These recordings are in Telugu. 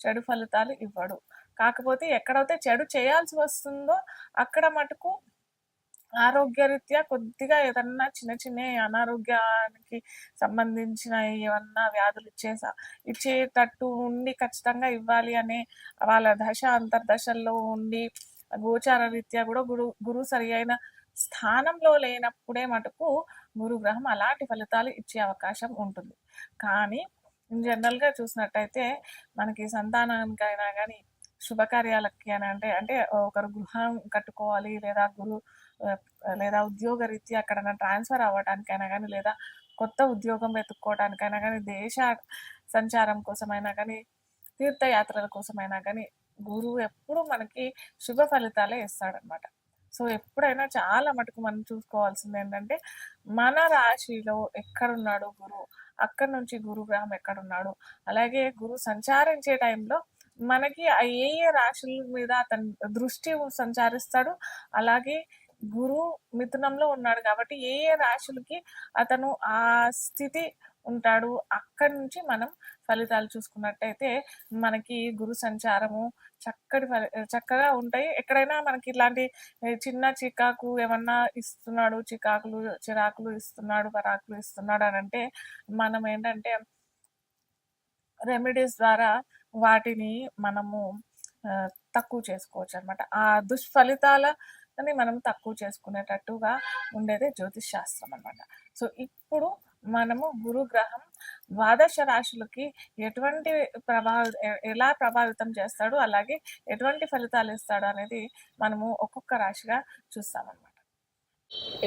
చెడు ఫలితాలు ఇవ్వడు. కాకపోతే ఎక్కడైతే చెడు చేయాల్సి వస్తుందో అక్కడ మటుకు ఆరోగ్యరీత్యా కొద్దిగా ఏదన్నా చిన్న చిన్న అనారోగ్యానికి సంబంధించిన ఏమన్నా వ్యాధులు ఇచ్చేసా ఇచ్చేటట్టు ఉండి ఖచ్చితంగా ఇవ్వాలి అనే వాళ్ళ దశ అంతర్దశల్లో ఉండి గోచార రీత్యా కూడా గురు గురు సరి అయిన స్థానంలో లేనప్పుడే మటుకు గురుగ్రహం అలాంటి ఫలితాలు ఇచ్చే అవకాశం ఉంటుంది. కానీ జనరల్గా చూసినట్టయితే మనకి సంతానానికైనా కానీ శుభకార్యాలకి అని అంటే అంటే ఒకరు గృహం కట్టుకోవాలి లేదా గురు లేదా ఉద్యోగ రీత్యా ఎక్కడైనా ట్రాన్స్ఫర్ అవ్వడానికైనా కానీ లేదా కొత్త ఉద్యోగం వెతుక్కోవడానికైనా కానీ దేశ సంచారం కోసమైనా కానీ తీర్థయాత్రల కోసమైనా కానీ గురువు ఎప్పుడు మనకి శుభ ఫలితాలే ఇస్తాడనమాట సో ఎప్పుడైనా చాలా మటుకు మనం చూసుకోవాల్సింది ఏంటంటే మన రాశిలో ఎక్కడున్నాడు గురువు అక్కడి నుంచి గురుగ్రహం ఎక్కడున్నాడు? అలాగే గురు సంచారించే టైంలో మనకి ఏ ఏ రాశుల మీద అతని దృష్టి సంచారిస్తాడు? అలాగే గురు మిథునంలో ఉన్నాడు కాబట్టి ఏ ఏ రాశులకి అతను ఆ స్థితి ఉంటాడు. అక్కడి నుంచి మనం ఫలితాలు చూసుకున్నట్టయితే మనకి గురు సంచారము చక్కటి ఫలి చక్కగా ఉంటాయి. ఎక్కడైనా మనకి ఇలాంటి చిన్న చికాకు ఏమన్నా ఇస్తున్నాడు చికాకులు చిరాకులు ఇస్తున్నాడు పరాకులు ఇస్తున్నాడు అని అంటే మనం ఏంటంటే రెమెడీస్ ద్వారా వాటిని మనము తక్కువ చేసుకోవచ్చు అనమాట ఆ దుష్ఫలితాలని మనం తక్కువ చేసుకునేటట్టుగా ఉండేదే జ్యోతిష్ శాస్త్రం అనమాట సో ఇప్పుడు మనము గురుగ్రహం ద్వాదశ రాశులకి ఎటువంటి ప్రభావ ఎలా ప్రభావితం చేస్తాడు అలాగే ఎటువంటి ఫలితాలు ఇస్తాడు అనేది మనము ఒక్కొక్క రాశిగా చూస్తామన్నమాట.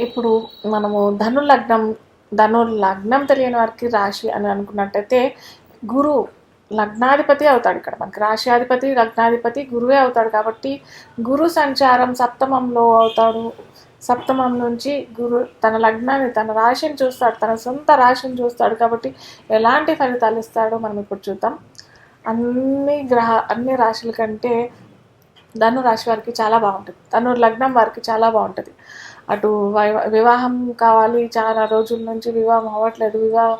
ఇప్పుడు మనము ధను లగ్నం ధను లగ్నం తెలియని వారికి రాశి అని అనుకున్నట్టయితే గురు లగ్నాధిపతి అవుతాడు ఇక్కడ మనకి. రాశ్యాధిపతి లగ్నాధిపతి గురువే అవుతాడు కాబట్టి గురు సంచారం సప్తమంలో అవుతాడు. సప్తమం నుంచి గురు తన లగ్నాన్ని తన రాశిని చూస్తాడు తన సొంత రాశిని చూస్తాడు కాబట్టి ఎలాంటి ఫలితాలు ఇస్తాడో మనం ఇప్పుడు చూద్దాం. అన్ని గ్రహ అన్ని రాశుల కంటే ధను రాశి వారికి చాలా బాగుంటుంది. ధను లగ్నం వారికి చాలా బాగుంటుంది. అటు వివాహం కావాలి చాలా రోజుల నుంచి వివాహం అవ్వట్లేదు వివాహ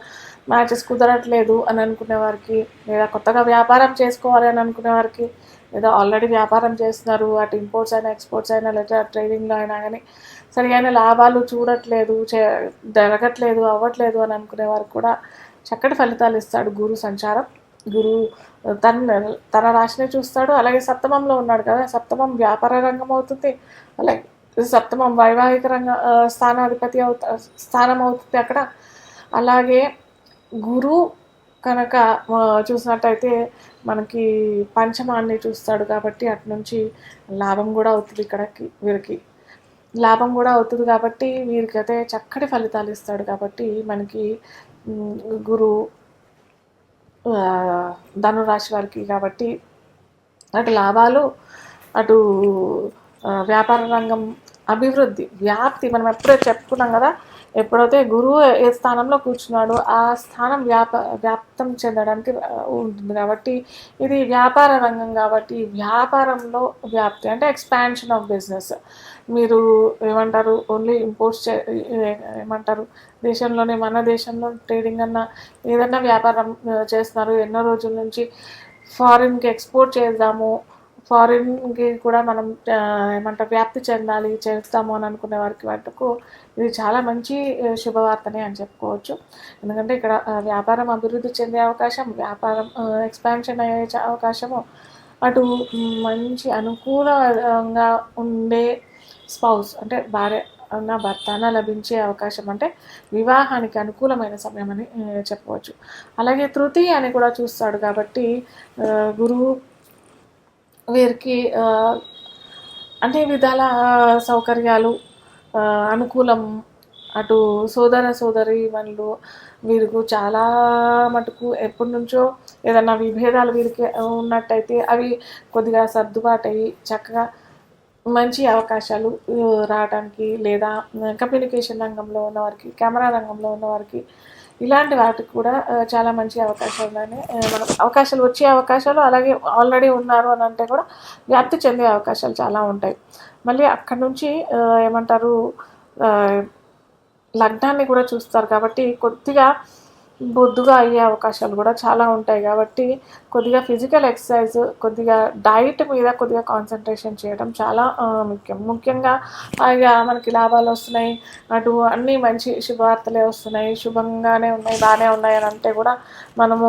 మ్యాచెస్ కుదరట్లేదు అని అనుకునే వారికి లేదా కొత్తగా వ్యాపారం చేసుకోవాలి అని అనుకునే వారికి లేదా ఆల్రెడీ వ్యాపారం చేస్తున్నారు అటు ఇంపోర్ట్స్ అయినా ఎక్స్పోర్ట్స్ అయినా లేదా ట్రేడింగ్లో అయినా కానీ సరిగైన లాభాలు చూడట్లేదు చే జరగట్లేదు అవ్వట్లేదు అని అనుకునే వారికి కూడా చక్కటి ఫలితాలు ఇస్తాడు గురు సంచారం. గురు తన తన రాశిని చూస్తాడు. అలాగే సప్తమంలో ఉన్నాడు కదా సప్తమం వ్యాపార రంగం అవుతుంది. అలాగే సప్తమం వైవాహిక రంగ స్థానాధిపతి అవుతా స్థానం అవుతుంది అక్కడ. అలాగే గురు కనుక చూసినట్టయితే మనకి పంచమాన్ని చూస్తాడు కాబట్టి అటు నుంచి లాభం కూడా అవుతుంది ఇక్కడకి వీరికి. లాభం కూడా అవుతుంది కాబట్టి వీరికైతే చక్కటి ఫలితాలు ఇస్తాడు కాబట్టి మనకి గురు ధనురాశి వారికి కాబట్టి అటు లాభాలు అటు వ్యాపార రంగం అభివృద్ధి వ్యాప్తి మనం ఎప్పుడే చెప్పుకున్నాం కదా ఎప్పుడైతే గురువు ఏ స్థానంలో కూర్చున్నాడో ఆ స్థానం వ్యాప వ్యాప్తం చెందడానికి ఉంటుంది. కాబట్టి ఇది వ్యాపార రంగం కాబట్టి వ్యాపారంలో వ్యాప్తి అంటే ఎక్స్పాన్షన్ ఆఫ్ బిజినెస్. మీరు ఏమంటారు ఓన్లీ ఇంపోర్ట్స్ చే ఏమంటారు దేశంలోనే మన దేశంలో ట్రేడింగ్ అన్న ఏదన్నా వ్యాపారం చేస్తున్నారు. ఎన్నో రోజుల నుంచి ఫారిన్కి ఎక్స్పోర్ట్ చేద్దాము. ఫారిన్కి కూడా మనం ఏమంటారు వ్యాప్తి చెందాలి చేస్తాము అని అనుకునే వారికి మటుకు ఇది చాలా మంచి శుభవార్తనే అని చెప్పుకోవచ్చు. ఎందుకంటే ఇక్కడ వ్యాపారం అభివృద్ధి చెందే అవకాశం వ్యాపారం ఎక్స్పాన్షన్ అయ్యే అవకాశము అటు మంచి అనుకూలంగా ఉండే స్పౌస్ అంటే భార్య నా భర్తన లభించే అవకాశం అంటే వివాహానికి అనుకూలమైన సమయం అని చెప్పవచ్చు అలాగే తృతీయ అని కూడా చూస్తాడు కాబట్టి గురువు వీరికి అన్ని విధాల సౌకర్యాలు అనుకూలం. అటు సోదర సోదరి వాళ్ళు వీరికి చాలా మటుకు ఎప్పటి నుంచో ఏదన్నా విభేదాలు వీరికి ఉన్నట్టయితే అవి కొద్దిగా సర్దుబాటు అయ్యి చక్కగా మంచి అవకాశాలు రావడానికి లేదా కమ్యూనికేషన్ రంగంలో ఉన్నవారికి కెమెరా రంగంలో ఉన్నవారికి ఇలాంటి వాటికి కూడా చాలా మంచి అవకాశాలని మనం అవకాశాలు వచ్చే అవకాశాలు అలాగే ఆల్రెడీ ఉన్నారు అని అంటే కూడా వ్యాప్తి చెందే అవకాశాలు చాలా ఉంటాయి. మళ్ళీ అక్కడ నుంచి ఏమంటారు లగ్నాన్ని కూడా చూస్తారు కాబట్టి కొద్దిగా బొద్దుగా అయ్యే అవకాశాలు కూడా చాలా ఉంటాయి కాబట్టి కొద్దిగా ఫిజికల్ ఎక్సర్సైజ్ కొద్దిగా డైట్ మీద కొద్దిగా కాన్సన్ట్రేషన్ చేయడం చాలా ముఖ్యం. ముఖ్యంగా ఇక మనకి లాభాలు వస్తున్నాయి అటు అన్నీ మంచి శుభవార్తలే వస్తున్నాయి శుభంగానే ఉన్నాయి బాగానే ఉన్నాయి అని అంటే కూడా మనము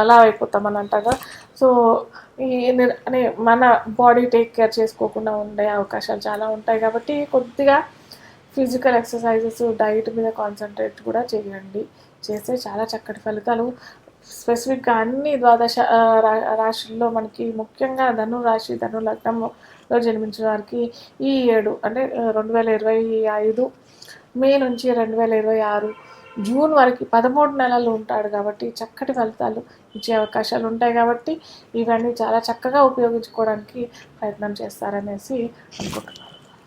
అలా లావ్ అయిపోతాం అని అంటారు. సో ఈ అనే మన బాడీ టేక్ కేర్ చేసుకోకుండా ఉండే అవకాశాలు చాలా ఉంటాయి కాబట్టి కొద్దిగా ఫిజికల్ ఎక్సర్సైజెస్ డైట్ మీద కాన్సన్ట్రేట్ కూడా చేయండి. చేస్తే చాలా చక్కటి ఫలితాలు. స్పెసిఫిక్గా అన్ని ద్వాదశ రా- రాశుల్లో మనకి ముఖ్యంగా ధను రాశి ధను లగ్నంలో జన్మించిన వారికి ఈ ఏడు అంటే రెండు వేల ఇరవై ఐదు మే నుంచి రెండు వేల ఇరవై ఆరు జూన్ వరకు పదమూడు నెలలు ఉంటాడు కాబట్టి చక్కటి ఫలితాలు ఇచ్చే అవకాశాలు ఉంటాయి కాబట్టి ఇవన్నీ చాలా చక్కగా ఉపయోగించుకోవడానికి ప్రయత్నం చేస్తారనేసి అనుకుంటున్నాను.